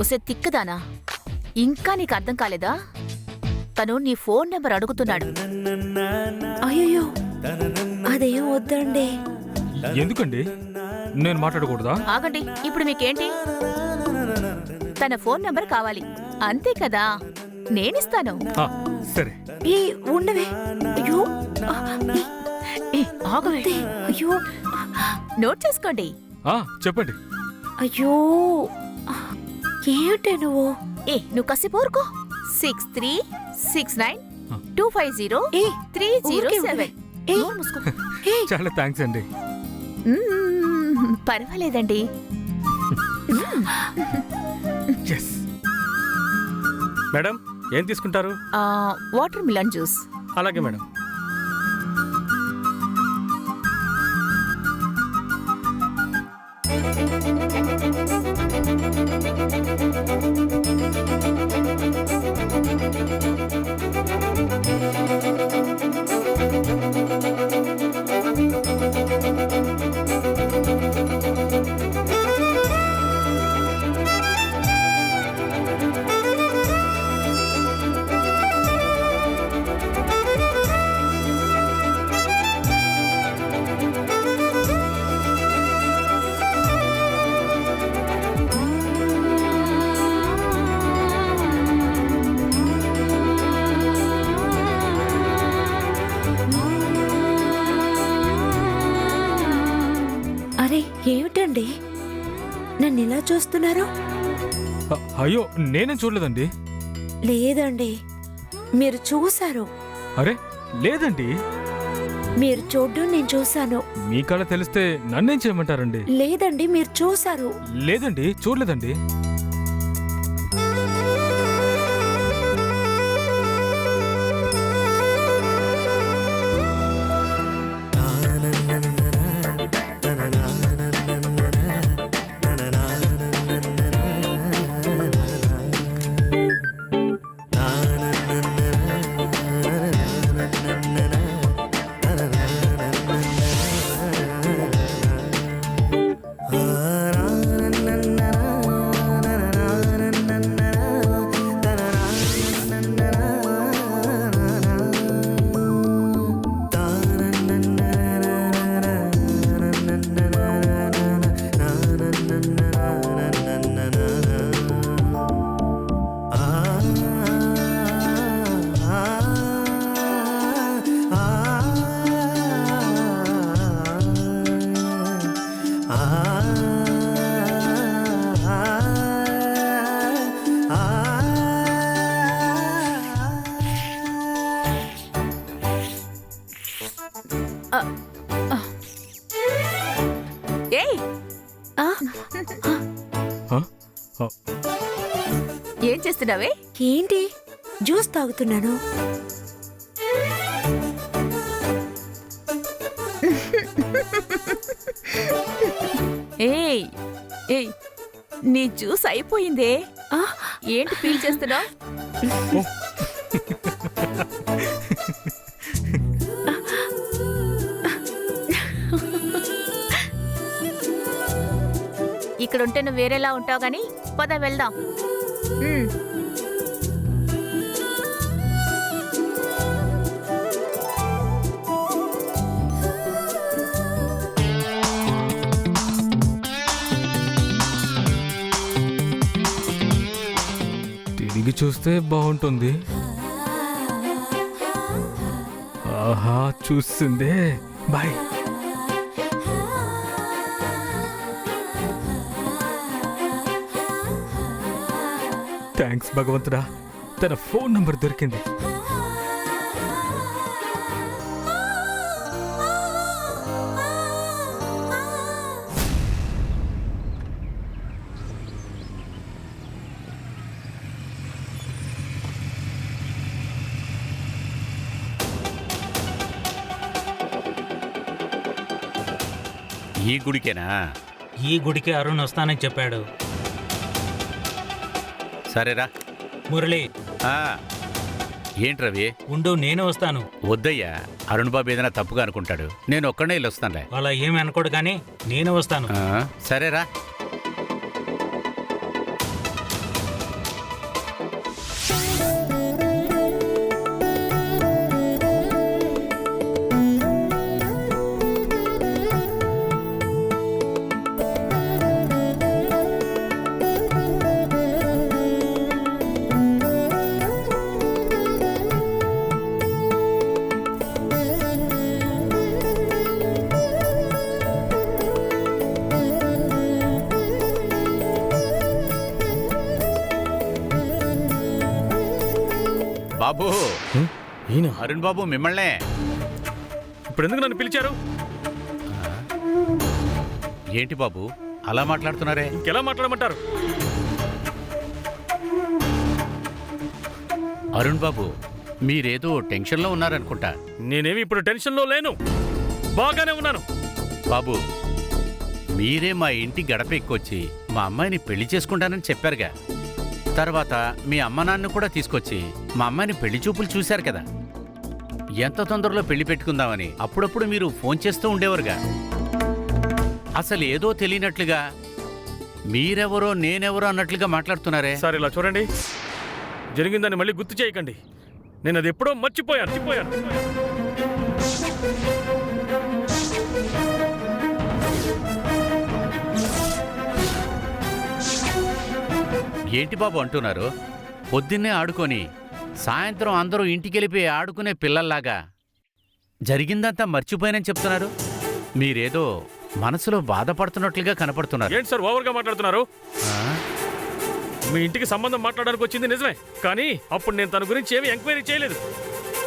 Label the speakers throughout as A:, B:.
A: ఒసే తిక్కదానా? ఇంకా నీకు అర్థం కాలేదా? తను నీ ఫోన్ నెంబర్ అడుగుతున్నాడు.
B: అయ్యయ్యో అదేం వద్దండి.
C: ఎందుకండి? నేను మాట్లాడకూడదా?
A: ఆగండి ఇప్పుడు మీకేంటి? తన ఫోన్ నెంబర్ కావాలి. అంతే కదా? నేనిస్తాను.
C: ఆ, సరే.
B: ఏ ఉండవే. అయ్యో ఆ,
A: ఆగవే.
B: అయ్యో
A: నోట్ చేసుకోండి.
C: ఆ, చెప్పండి.
B: అయ్యో. ఏమిటే నువ్వు?
A: ఏ నువ్వు కసి పోరుకో six three six nine two five zero
B: ఏ
A: త్రీ జీరో సెవెన్
C: చాలా థ్యాంక్స్ అండి.
A: పర్వాలేదండి.
D: మేడం ఏం తీసుకుంటారు?
A: ఆ, వాటర్ మిలన్ జ్యూస్
D: అలాగే మేడం.
B: ఇలా చూస్తున్నారు?
C: అ- అయ్యో నేనేం చూడలేదండి.
B: లేదండి. మీరు చూశారు.
C: అరే లేదండి.
B: మీరు చూడ్డం నేను చూశాను.
C: మీ కళ తెలిస్తే నన్నేం చేయమంటారండి?
B: లేదండి మీరు చూశారు.
C: లేదండి చూడలేదండి.
A: చేస్తున్నావే?
B: ఏంటి? జ్యూస్ తాగుతున్నాను.
A: ఏయ్ ఏయ్ నీ జ్యూస్ అయిపోయిందే. ఏంటి ఫీల్ చేస్తున్నావు? ఇక్కడ ఉంటే నువ్వు వేరేలా ఉంటావు గాని పద వెళ్దాం.
C: తిరిగి చూస్తే బాగుంటుంది. ఆహా చూస్తుందే. బాయ్. థ్యాంక్స్ భగవంతుడా. తన ఫోన్ నంబర్ దొరికింది.
E: ఈ గుడికేనా?
F: ఈ గుడికి అరుణ్ వస్తానని చెప్పాడు.
E: సరేరా.
F: మురళి.
E: ఆ, ఏంటి రవి?
F: ఉండు నేను వస్తాను.
E: వద్దయ్యా. అరుణ్ బాబు ఏదైనా తప్పుగా అనుకుంటాడు. నేను ఒక్కడే వెళ్ళి వస్తానులే
F: అలా ఏమి అనుకోడు కానీ నేను వస్తాను.
E: ఆ, సరేరా. బాబు.
D: ఈయన?
E: అరుణ్ బాబు మిమ్మల్నే.
D: ఇప్పుడు ఎందుకు నన్ను పిలిచారు?
E: ఏంటి బాబు? అలా మాట్లాడుతున్నారే?
D: ఇంకెలా మాట్లాడమంటారు?
E: అరుణ్ బాబు మీరేదో టెన్షన్లో ఉన్నారనుకుంటా.
D: నేనేమి ఇప్పుడు టెన్షన్లో లేను. బాగానే ఉన్నాను.
E: బాబు మీరే మా ఇంటి గడప ఎక్కొచ్చి మా అమ్మాయిని పెళ్ళి చేసుకుంటానని చెప్పారుగా. తర్వాత మీ అమ్మ నాన్న కూడా తీసుకొచ్చి మా అమ్మాయిని పెళ్ళి చూపులు చూశారు కదా. ఎంత తొందరలో పెళ్ళి పెట్టుకుందామని అప్పుడప్పుడు మీరు ఫోన్ చేస్తూ ఉండేవారుగా. అసలు ఏదో తెలియనట్లుగా మీరెవరో నేనెవరో అన్నట్లుగా మాట్లాడుతున్నారే.
D: సార్ ఇలా చూడండి. జరిగిందని మళ్ళీ గుర్తు చేయకండి. నేను అది ఎప్పుడో మర్చిపోయాను మర్చిపోయాను.
E: ఏంటి బాబు అంటున్నారు? పొద్దున్నే ఆడుకొని సాయంత్రం అందరూ ఇంటికెళ్ళిపోయి ఆడుకునే పిల్లల్లాగా. జరిగిందంతా మర్చిపోయానని చెప్తున్నారు. మీరేదో మనసులో బాధపడుతున్నట్లుగా కనపడుతున్నారు.
D: ఏంటి సార్ ఓవర్గా మాట్లాడుతున్నారు?
E: ఆ?
D: మీ ఇంటికి సంబంధం మాట్లాడడానికి వచ్చింది నిజమే కానీ అప్పుడు నేను తన గురించి ఏమీ ఎంక్వైరీ చేయలేదు.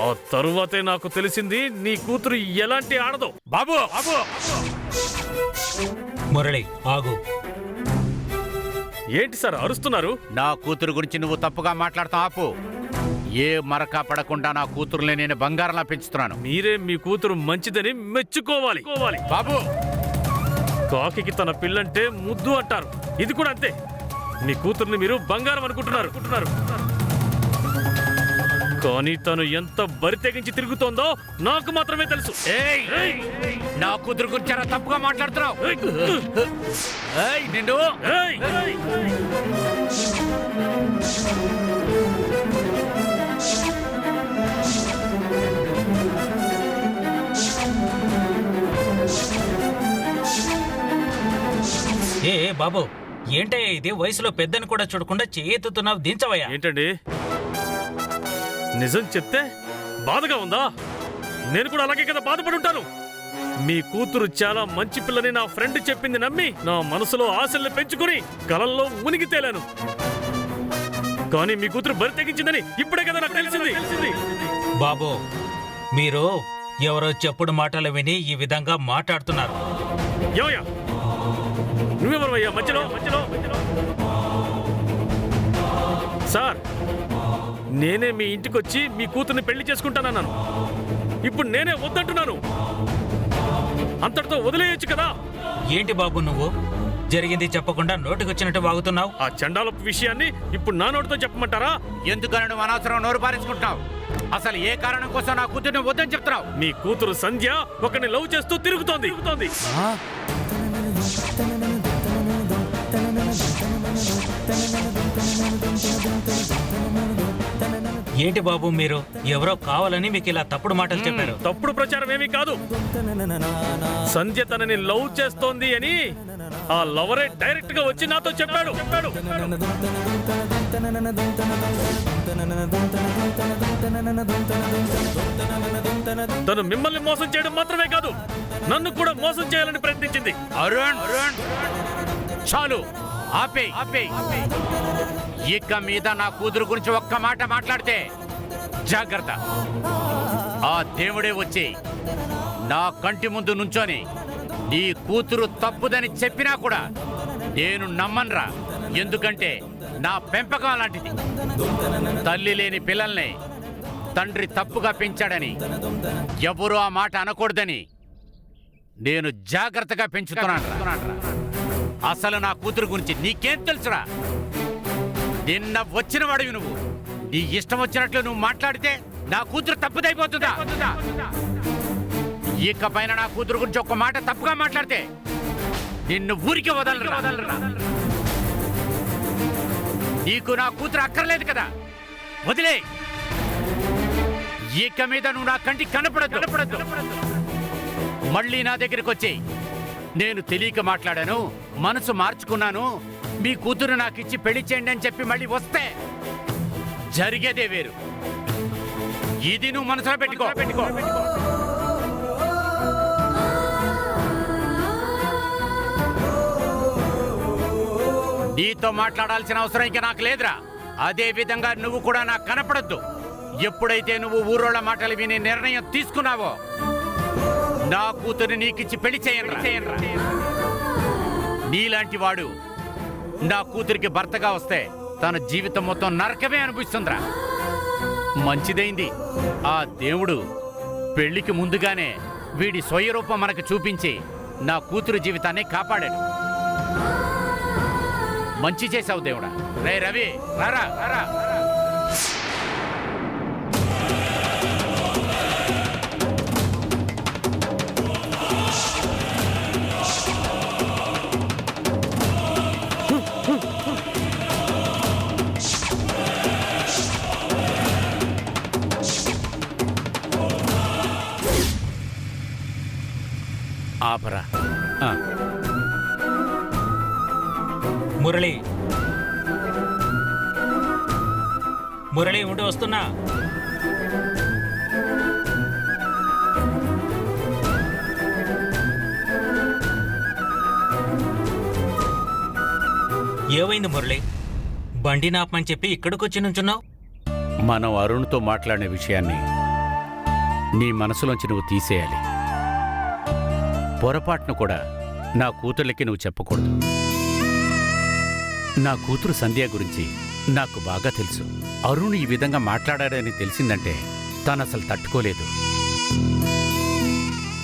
D: ఆ తరువాతే నాకు తెలిసింది నీ కూతురు ఎలాంటి ఆడదో.
E: బాబు! బాబు!
A: మురళి ఆగు.
D: ఏంటి సార్ అరుస్తున్నారు?
E: నా కూతురు గురించి నువ్వు తప్పుగా మాట్లాడతావు ఆపు. ఏ మరక పడకుండా నా కూతురుని నేను బంగారంలా పెంచుతున్నాను.
D: మీరే మీ కూతురు మంచిదని మెచ్చుకోవాలి. కోవాలి.
E: బాబు!
D: కాకికి తన పిల్లంటే ముద్దు అంటారు. ఇది కూడా అంతే. మీ కూతుర్ని మీరు బంగారం అనుకుంటున్నారు. అనుకుంటున్నారు. కానీ తను ఎంత బరి తెగించి తిరుగుతోందో నాకు మాత్రమే తెలుసు.
E: ఏయ్! నా కూతురు గురించి చాలా తప్పుగా మాట్లాడుతున్నావు. ఏయ్, నిన్ను
D: ఏయ్!
A: ఏ బాబు ఏంటయ్యా ఇది? వయసులో పెద్దని కూడా చూడకుండా చేతుతున్నావు దించవయ్యా.
D: ఏంటండి? నిజం చెప్తే బాధగా ఉందా? నేను కూడా అలాగే కదా బాధపడి ఉంటాను. మీ కూతురు చాలా మంచి పిల్లని నా ఫ్రెండ్ చెప్పింది నమ్మి నా మనసులో ఆశల్ని పెంచుకుని కలల్లో మునిగి తేలాను. కానీ మీ కూతురు బరి తెగించిందని ఇప్పుడే కదా నాకు తెలిసింది.
A: బాబు మీరు ఎవరో చెప్పుడు మాటలు విని ఈ విధంగా మాట్లాడుతున్నారు.
D: ఏమయ్యా? నువ్వెవరయ్యా మధ్యలో మధ్యలో మధ్యలో. సార్ నేనే మీ ఇంటికి వచ్చి మీ కూతుర్ని పెళ్ళి చేసుకుంటానన్నాను. ఇప్పుడు నేనే వద్దంటున్నాను. అంతటితో వదిలేయొచ్చు కదా.
A: ఏంటి బాబు నువ్వు? జరిగింది చెప్పకుండా నోటికొచ్చినట్టు వాగుతున్నావు?
D: ఆ చండాలపు విషయాన్ని ఇప్పుడు నా నోటితో చెప్పమంటారా?
E: ఎందుకని నువ్వు అనవసరం నోరు పారేసుకుంటున్నావు అసలు ఏ కారణం కోసం నా కూతుర్ని వద్దని చెప్తున్నావు?
D: మీ కూతురు సంధ్య ఒకరిని లవ్ చేస్తూ తిరుగుతోంది. తిరుగుతోంది.
A: ఏంటి బాబు మీరు? ఎవరో కావాలని మీకు ఇలా తప్పుడు మాటలు చెప్పారు.
D: తప్పుడు ప్రచారం ఏమీ కాదు. సంధ్య తనని లవ్ చేస్తోంది అని ఆ లవరే డైరెక్ట్గా వచ్చి నాతో చెప్పాడు. చెప్పాడు తను మిమ్మల్ని మోసం చేయడం మాత్రమే కాదు నన్ను కూడా మోసం చేయాలని ప్రయత్నించింది.
E: అరుణ్ అరుణ్! చాలు. ఆపే. ఆపే ఇక మీద నా కూతురు గురించి ఒక్క మాట మాట్లాడితే జాగ్రత్త. ఆ దేవుడే వచ్చి నా కంటి ముందు నుంచొని నీ కూతురు తప్పుదని చెప్పినా కూడా నేను నమ్మన్రా. ఎందుకంటే నా పెంపకం లాంటిది తల్లి లేని పిల్లల్ని తండ్రి తప్పుగా పెంచాడని ఎవరూ ఆ మాట అనకూడదని నేను జాగ్రత్తగా పెంచుతున్నాను అసలు నా కూతురు గురించి నీకేం తెలుసురా? నిన్న వచ్చిన వాడివి నువ్వు. నీ ఇష్టం వచ్చినట్లు నువ్వు మాట్లాడితే నా కూతురు తప్పుదైపోతుందా? ఇక పైన నా కూతురు గురించి ఒక్క మాట తప్పుగా మాట్లాడితే నిన్ను ఊరికి వదలరా నీకు నా కూతురు అక్కర్లేదు కదా? వదిలే. ఇక మీద నువ్వు నా కంటికి కనపడదు కనపడదు మళ్ళీ నా దగ్గరికి వచ్చేయి. నేను తెలియక మాట్లాడాను మనసు మార్చుకున్నాను మీ కూతురు నాకు ఇచ్చి పెళ్ళి చేయండి అని చెప్పి మళ్ళీ వస్తే జరిగేదే వేరు. ఇది నువ్వు మనసులో పెట్టుకో. పెట్టుకో. నీతో మాట్లాడాల్సిన అవసరం ఇంకా నాకు లేదురా. అదే విధంగా నువ్వు కూడా నాకు కనపడద్దు. ఎప్పుడైతే నువ్వు ఊరోళ్ళ మాటలు విని నిర్ణయం తీసుకున్నావో నా కూతురు నీకిచ్చి పెళ్ళి చేయను నీలాంటి వాడు నా కూతురికి భర్తగా వస్తే తన జీవితం మొత్తం నరకమే అనిపిస్తుందిరా మంచిదైంది. ఆ దేవుడు పెళ్ళికి ముందుగానే వీడి స్వయరూపం మనకు చూపించి నా కూతురు జీవితాన్ని కాపాడాడు. మంచి చేశావు దేవుడా. రే రవి రారా రారా? ఆపరా. ఆ,
A: మురళి. మురళి ఉండి వస్తున్నా. ఏమైంది మురళి? బండి నాపమని చెప్పి ఇక్కడికొచ్చి నుంచున్నావు?
E: మనం అరుణ్తో మాట్లాడిన విషయాన్ని నీ మనసులోంచి నువ్వు తీసేయాలి. పొరపాటును కూడా నా కూతుర్లకి నువ్వు చెప్పకూడదు. నా కూతురు సంధ్య గురించి నాకు బాగా తెలుసు. అరుణ్ ఈ విధంగా మాట్లాడాడని తెలిసిందంటే తను అసలు తట్టుకోలేదు.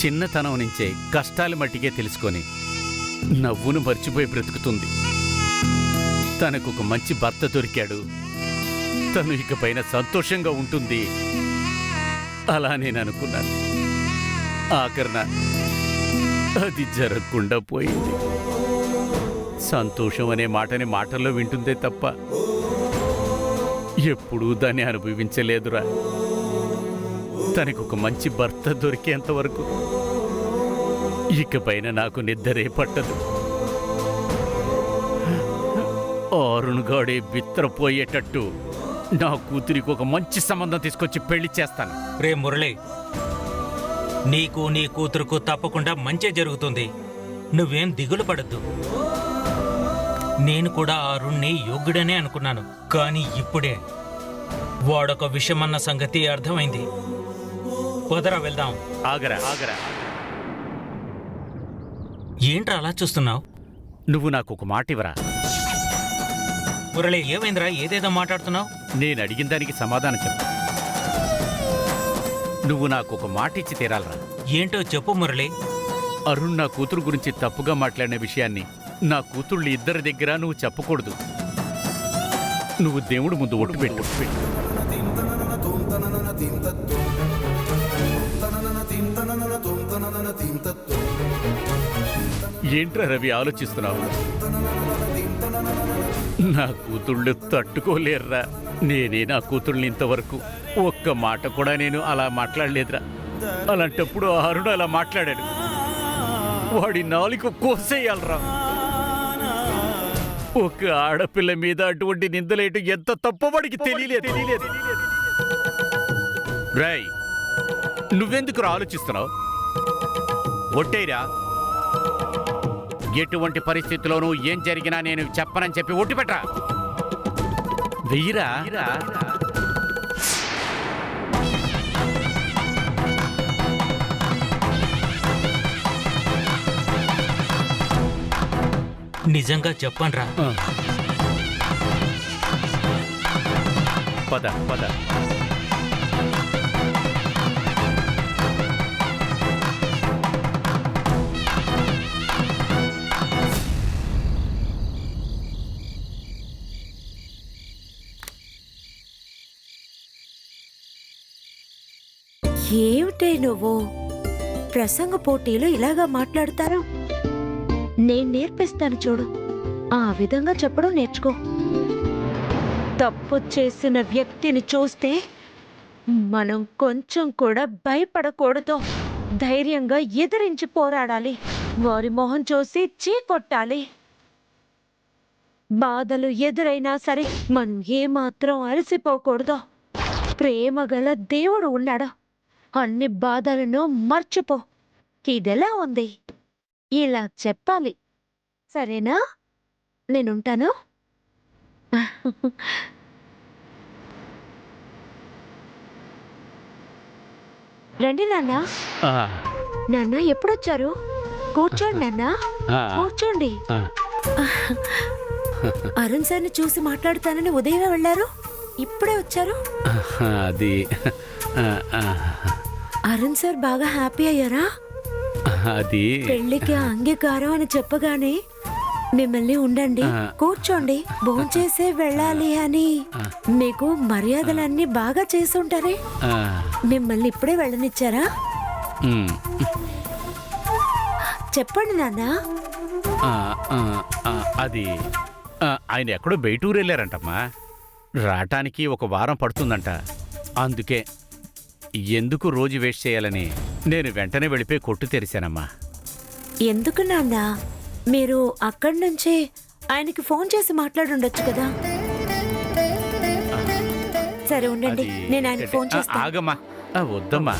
E: చిన్నతనం నుంచే కష్టాలు మట్టికే తెలుసుకొని నవ్వును మర్చిపోయి బ్రతుకుతుంది. తనకు ఒక మంచి భర్త దొరికాడు. తను ఇకపైన సంతోషంగా ఉంటుంది. అలా నేను అనుకున్నాను ఆఖరణ అది జరగకుండా పోయింది. సంతోషం అనే మాటని మాటల్లో వింటుందే తప్ప ఎప్పుడూ దాన్ని అనుభవించలేదురా. తనకు ఒక మంచి భర్త దొరికేంత వరకు ఇకపైన నాకు నిద్రే పట్టదు. అరుణుగాడే బిత్రపోయేటట్టు నా కూతురికి ఒక మంచి సంబంధం తీసుకొచ్చి పెళ్ళి చేస్తాను.
A: రే మురళి నీకు నీ కూతురుకు తప్పకుండా మంచి జరుగుతుంది. నువ్వేం దిగులు పడద్దు. నేను కూడా ఆ అరుణ్ణి యోగ్యుడనే అనుకున్నాను కానీ ఇప్పుడే వాడొక విషమన్న సంగతి అర్థమైంది. వదరా వెళ్దాం.
E: ఆగరా. ఆగరా.
A: ఏంట్రా అలా చూస్తున్నావు?
E: నువ్వు నాకు ఒక మాట ఇవ్వరా?
A: మురళి ఏమైందిరా? ఏదేదో మాట్లాడుతున్నావు?
E: నేను అడిగిన దానికి సమాధానం చెప్పు. నువ్వు నాకు ఒక మాట ఇచ్చి తీరాలరా.
A: ఏంటో చెప్పు మురళి.
E: అరుణ్ నా కూతురు గురించి తప్పుగా మాట్లాడిన విషయాన్ని నా కూతుళ్ళు ఇద్దరి దగ్గర నువ్వు చెప్పకూడదు. నువ్వు దేవుడు ముందు ఒట్టు పెట్టు. ఏంట్రా రవి ఆలోచిస్తున్నావు? నా కూతుళ్ళు తట్టుకోలేర్రా. నేనే నా కూతుళ్ళని ఇంతవరకు ఒక్క మాట కూడా నేను అలా మాట్లాడలేదురా. అలాంటప్పుడు అరుణ్ అలా మాట్లాడాడు. వాడి నాలుక కోసేయాలరా. ఒక ఆడపిల్ల మీద అటువంటి నిందలేయటం ఎంత తప్ప వాడికి తెలియలేదు. తెలియలేదు. రై నువ్వెందుకు ఆలోచిస్తున్నావు? ఒట్టేరా. ఎటువంటి పరిస్థితిలోనూ ఏం జరిగినా నేను చెప్పనని చెప్పి ఒట్టి పెట్టరా వెయ్యిరా.
A: నిజంగా చెప్పండ్రా.
E: పద పద.
B: ఏమిటే నువ్వు? ప్రసంగ పోటీలో ఇలాగా మాట్లాడతారు? నేను నేర్పిస్తాను చూడు. ఆ విధంగా చెప్పడం నేర్చుకో. తప్పు చేసిన వ్యక్తిని చూస్తే మనం కొంచెం కూడా భయపడకూడదు. ధైర్యంగా ఎదిరించి పోరాడాలి. వారి మొహం చూసి చీకొట్టాలి. బాధలు ఎదురైనా సరే మనం ఏమాత్రం అలసిపోకూడదు. ప్రేమ గల దేవుడు ఉన్నాడు. అన్ని బాధలను మర్చిపో. ఇదెలా ఉంది? ఇలా చెప్పాలి. సరేనా? నేనుంటాను. రండి నాన్న. నాన్న ఎప్పుడొచ్చారు? కూర్చోండి నాన్న. కూర్చోండి. అరుణ్ సార్ని చూసి మాట్లాడుతానని ఉదయమే వెళ్ళారు? ఇప్పుడే వచ్చారు?
E: అది.
B: అరుణ్ సార్ బాగా హ్యాపీ అయ్యారా?
E: అది.
B: పెళ్ళికి అంగీకారం అని చెప్పగానే మిమ్మల్ని ఉండండి. కూర్చోండి భోంచేసే వెళ్ళాలి అని మీకు మర్యాదలన్నీ బాగా చేసుంటారే మిమ్మల్ని ఇప్పుడే వెళ్ళనిచ్చారా? చెప్పండి నాన్న.
E: అది ఆయన ఎక్కడో బయటూరు వెళ్ళారంటమ్మా రావటానికి ఒక వారం పడుతుందంట. అందుకే ఎందుకు రోజు వేస్ట్ చేయాలని నేను వెంటనే వెళ్ళిపోయి కొట్టు తెరిచానమ్మా.
B: ఎందుకు నాన్న? మీరు అక్కడి నుంచే ఆయనకి ఫోన్ చేసి మాట్లాడుండొచ్చు కదా. సరే ఉండండి
E: అది
B: నేను ఆయనకి ఫోన్
E: ఆ,
B: చేస్తాను
E: ఆగమ్మా. ఆ, వద్దమ్మా.